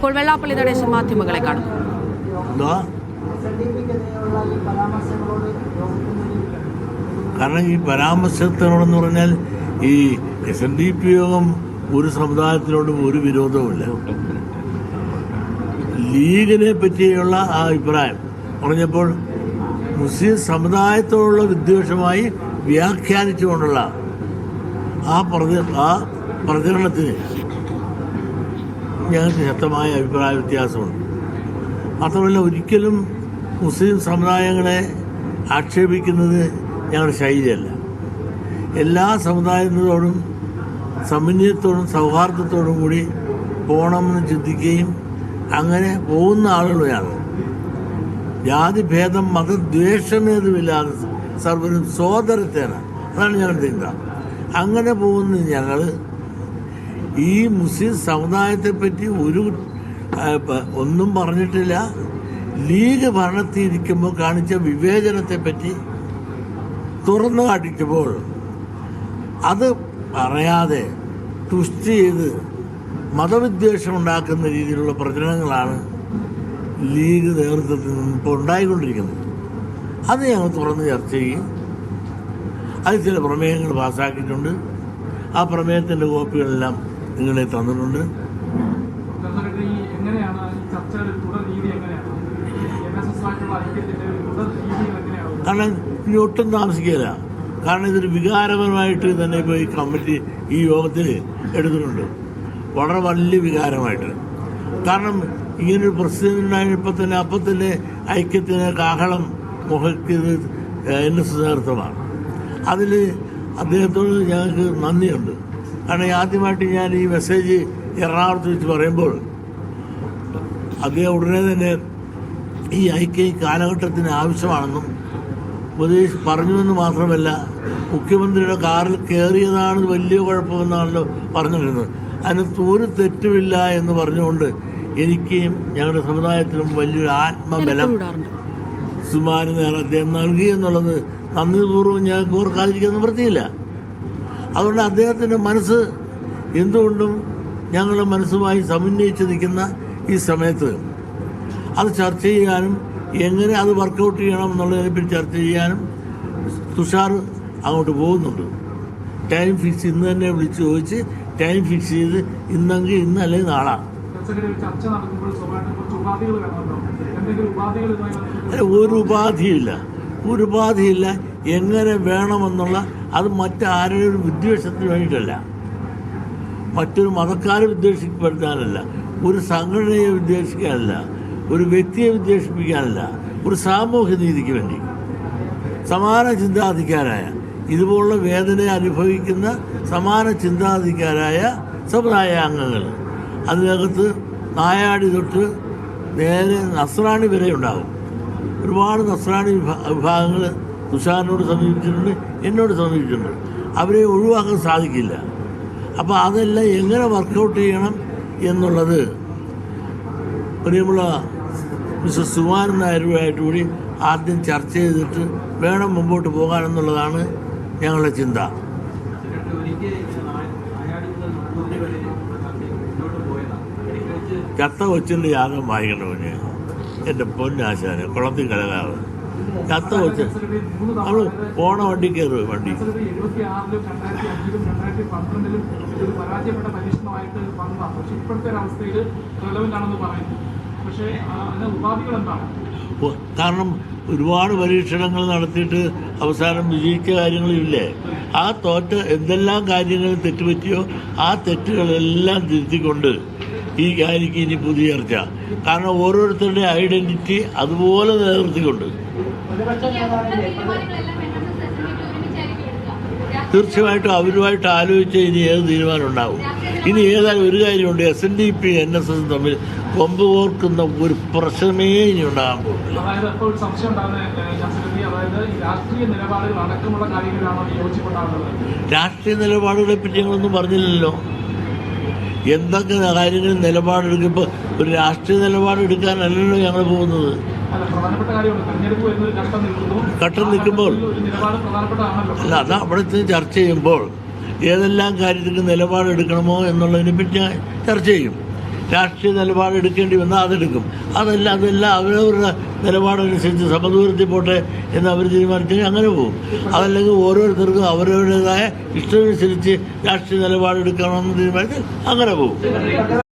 ഇപ്പോൾ വെള്ളാപ്പള്ളി നടേശൻ മാധ്യമങ്ങളെ കാണുന്നു കാരണം ഈ പരാമർശത്തിനോടെന്ന് പറഞ്ഞാൽ ഈ എസ് എൻ ഡി പി യോഗം ഒരു സമുദായത്തിനോടും ഒരു വിരോധവുമില്ല. ലീഗിനെ പറ്റിയുള്ള ആ അഭിപ്രായം. പറഞ്ഞപ്പോൾ മുസ്ലിം സമുദായത്തോടുള്ള വിദ്വേഷമായി വ്യാഖ്യാനിച്ചുകൊണ്ടുള്ള ആ പ്രചരണത്തിന് ഞങ്ങൾക്ക് ശക്തമായ അഭിപ്രായ വ്യത്യാസമുണ്ട്. മാത്രമല്ല ഒരിക്കലും മുസ്ലിം സമുദായങ്ങളെ ആക്ഷേപിക്കുന്നത് ഞങ്ങളുടെ ശൈലിയല്ല. എല്ലാ സമുദായങ്ങളോടും സമന്വയത്തോടും സൗഹാർദ്ദത്തോടും കൂടി പോകണമെന്ന് ചിന്തിക്കുകയും അങ്ങനെ പോകുന്ന ആളുകളെയാണ്. ജാതിഭേദം മതദ്വേഷമേതുമില്ലാതെ സർവരും സോദരത്തേന അതാണ് ഞങ്ങളുടെ ചിന്ത. അങ്ങനെ പോകുന്ന ഞങ്ങൾ ഈ മുസ്ലിം സമുദായത്തെ പറ്റി ഒരു ഒന്നും പറഞ്ഞിട്ടില്ല. ലീഗ് ഭരണത്തിൽ ഇരിക്കുമ്പോൾ കാണിച്ച വിവേചനത്തെ പറ്റി തുറന്നു കാട്ടിക്കുമ്പോൾ അത് പറയാതെ ട്വിസ്റ്റ് ചെയ്ത് മതവിദ്വേഷം ഉണ്ടാക്കുന്ന രീതിയിലുള്ള പ്രചരണങ്ങളാണ് ലീഗ് നേതൃത്വത്തിൽ നിന്ന് ഇപ്പോൾ ഉണ്ടായിക്കൊണ്ടിരിക്കുന്നത്. അത് ഞങ്ങൾ തുറന്ന് ചർച്ച ചെയ്യും. അത് ചില പ്രമേയങ്ങൾ പാസ്സാക്കിയിട്ടുണ്ട്. ആ പ്രമേയത്തിന്റെ കോപ്പികളെല്ലാം നിങ്ങളെ തന്നിട്ടുണ്ട്. കാരണം ഇനി ഒട്ടും താമസിക്കില്ല കാരണം ഇതൊരു വികാരപരമായിട്ട് തന്നെ ഇപ്പോൾ ഈ കമ്മിറ്റി ഈ യോഗത്തിൽ എടുത്തിട്ടുണ്ട്. വളരെ വലിയ വികാരമായിട്ട്. കാരണം ഇങ്ങനൊരു പ്രസിഡന്റ് ഉണ്ടായപ്പോൾ തന്നെ അപ്പം തന്നെ ഐക്യത്തിന് കാഹളം മുഹക്കിയത് എൻ എസ് നേതൃത്വമാണ്. അതിൽ അദ്ദേഹത്തോട് ഞങ്ങൾക്ക് നന്ദിയുണ്ട്. കാരണം ആദ്യമായിട്ട് ഞാൻ ഈ മെസ്സേജ് എറണാകുളത്ത് വെച്ച് പറയുമ്പോൾ അദ്ദേഹം ഉടനെ തന്നെ ഈ ഐക്യം കാലഘട്ടത്തിന് ആവശ്യമാണെന്നും ഉപദേശ് പറഞ്ഞുവെന്ന് മാത്രമല്ല മുഖ്യമന്ത്രിയുടെ കാറിൽ കയറിയതാണ് വലിയ കുഴപ്പമെന്നാണല്ലോ പറഞ്ഞിരുന്നത്. അതിനകത്ത് ഒരു തെറ്റുമില്ല എന്ന് പറഞ്ഞുകൊണ്ട് എനിക്കും ഞങ്ങളുടെ സമുദായത്തിലും വലിയൊരു ആത്മബലം സുമാരി നേരം നേരെ അദ്ദേഹം നൽകി എന്നുള്ളത് നന്ദിപൂർവം ഞങ്ങൾക്ക് ഓർക്കാതിരിക്കാൻ നിവൃത്തിയില്ല. അതുകൊണ്ട് അദ്ദേഹത്തിന്റെ മനസ്സ് എന്തുകൊണ്ടും ഞങ്ങളുടെ മനസ്സുമായി സമന്വയിച്ച് നിൽക്കുന്ന ഈ സമയത്ത് അത് ചർച്ച ചെയ്യാനും എങ്ങനെ അത് വർക്കൗട്ട് ചെയ്യണം എന്നുള്ളതിനെപ്പറ്റി ചർച്ച ചെയ്യാനും തുഷാർ അങ്ങോട്ട് പോകുന്നുണ്ട്. ടൈം ഫിക്സ് ഇന്ന് തന്നെ വിളിച്ച് ചോദിച്ച് ടൈം ഫിക്സ് ചെയ്ത് ഇന്നെങ്കിൽ നാളാണ് ഇതുമായി ബന്ധപ്പെട്ട് ഒരു ഉപാധിയില്ല. ഒരു ഉപാധിയില്ല എങ്ങനെ വേണമെന്നുള്ള അത് മറ്റാരുടെ വിദ്വേഷത്തിന് വേണ്ടിയിട്ടല്ല. മറ്റൊരു മതക്കാരെ വിദ്വേഷിക്കപ്പെടുത്താനല്ല. ഒരു സംഘടനയെ വിദ്വേഷിക്കാനല്ല. ഒരു വ്യക്തിയെ വിദ്വേഷിപ്പിക്കാനല്ല. ഒരു സാമൂഹ്യ നീതിക്ക് വേണ്ടി. സമാന ചിന്താധികാരായ ഇതുപോലുള്ള വേദന അനുഭവിക്കുന്ന സമാന ചിന്താധികാരായ സമുദായ അംഗങ്ങൾ. അതിനകത്ത് നായാടി തൊട്ട് നേരെ നസ്രാണി വരെ ഉണ്ടാകും ഒരുപാട് നസ്രാണി വിഭാ- വിഭാഗങ്ങൾ തുഷാറിനോട് സമീപിച്ചിട്ടുണ്ട് എന്നോട് സമീപിച്ചിട്ടുണ്ട്. അവരെ ഒഴിവാക്കാൻ സാധിക്കില്ല. അപ്പോൾ അതെല്ലാം എങ്ങനെ വർക്കൗട്ട് ചെയ്യണം എന്നുള്ളത് പ്രിയമുള്ള മിസ്റ്റർ സുമാരൻ നായരുമായിട്ട് കൂടി ആദ്യം ചർച്ച ചെയ്തിട്ട് വേണം മുമ്പോട്ട് പോകാനെന്നുള്ളതാണ് ഞങ്ങളുടെ ചിന്ത. ചത്ത കൊച്ചിന്റെ യാഗം വായിക്കണവന് എന്റെ പൊന്നാശാന് കുളത്തിൽ കലകാവ് ചത്ത വെച്ച് നമ്മൾ പോണ വണ്ടി കയറും വണ്ടി? കാരണം ഒരുപാട് പരീക്ഷണങ്ങൾ നടത്തിയിട്ട് അവസാനം വിജയിച്ച കാര്യങ്ങളില്ലേ? ആ തോറ്റ എന്തെല്ലാം കാര്യങ്ങൾ തെറ്റുപറ്റിയോ ആ തെറ്റുകളെല്ലാം തിരുത്തിക്കൊണ്ട് ഈ കാര്യക്ക് ഇനി പുതിയ ചർച്ച. കാരണം ഓരോരുത്തരുടെ ഐഡന്റിറ്റി അതുപോലെ നിലനിർത്തിക്കൊണ്ട്. തീർച്ചയായിട്ടും അവരുമായിട്ട് ആലോചിച്ച് ഇനി ഏത് തീരുമാനം ഉണ്ടാവും. ഇനി ഏതായാലും ഒരു കാര്യമുണ്ട്. S N D P N S S തമ്മിൽ കൊമ്പ് കോർക്കുന്ന ഒരു പ്രശ്നമേ ഇനി ഉണ്ടാകാൻ പോകുന്നില്ല. രാഷ്ട്രീയ നിലപാടുകളെ പറ്റി ഞങ്ങളൊന്നും പറഞ്ഞില്ലല്ലോ. എന്തൊക്കെ കാര്യങ്ങളിൽ നിലപാടെടുക്കുമ്പോൾ ഒരു രാഷ്ട്രീയ നിലപാടെടുക്കാനല്ലല്ലോ ഞങ്ങൾ പോകുന്നത്. ഘട്ടം നിൽക്കുമ്പോൾ അല്ല അത് അവിടെ ചർച്ച ചെയ്യുമ്പോൾ ഏതെല്ലാം കാര്യത്തിൽ നിലപാടെടുക്കണമോ എന്നുള്ളതിനെ പറ്റി ഞാൻ ചർച്ച ചെയ്യും. രാഷ്ട്രീയ നിലപാട് എടുക്കേണ്ടി വന്നാൽ അതെടുക്കും. അതല്ല അതെല്ലാം അവരവരുടെ നിലപാടനുസരിച്ച് സമദൂരത്തിൽ പോട്ടെ എന്ന് അവർ തീരുമാനിച്ചാൽ അങ്ങനെ പോകും അതല്ലെങ്കിൽ ഓരോരുത്തർക്കും അവരവരുടേതായ ഇഷ്ടമനുസരിച്ച് രാഷ്ട്രീയ നിലപാടെടുക്കണമെന്ന് തീരുമാനിച്ചാൽ അങ്ങനെ പോകും